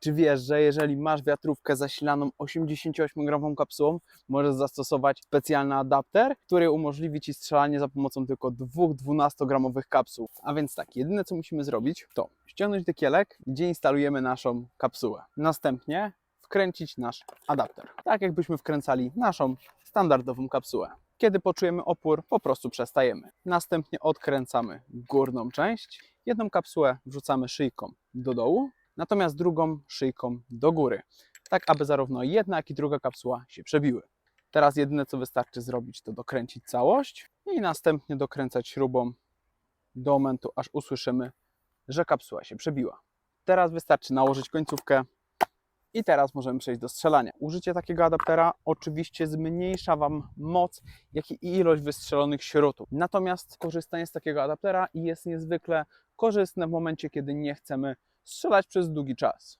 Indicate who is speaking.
Speaker 1: Czy wiesz, że jeżeli masz wiatrówkę zasilaną 88-gramową kapsułą, możesz zastosować specjalny adapter, który umożliwi Ci strzelanie za pomocą tylko dwóch 12-gramowych kapsuł. A więc tak, jedyne co musimy zrobić, to ściągnąć dekielek, gdzie instalujemy naszą kapsułę. Następnie wkręcić nasz adapter, tak jakbyśmy wkręcali naszą standardową kapsułę. Kiedy poczujemy opór, po prostu przestajemy. Następnie odkręcamy górną część. Jedną kapsułę wrzucamy szyjką do dołu, natomiast drugą szyjką do góry, tak aby zarówno jedna, jak i druga kapsuła się przebiły. Teraz jedyne co wystarczy zrobić, to dokręcić całość i następnie dokręcać śrubą do momentu, aż usłyszymy, że kapsuła się przebiła. Teraz wystarczy nałożyć końcówkę i teraz możemy przejść do strzelania. Użycie takiego adaptera oczywiście zmniejsza Wam moc, jak i ilość wystrzelonych śrutów. Natomiast korzystanie z takiego adaptera jest niezwykle korzystne w momencie, kiedy nie chcemy strzelać przez długi czas.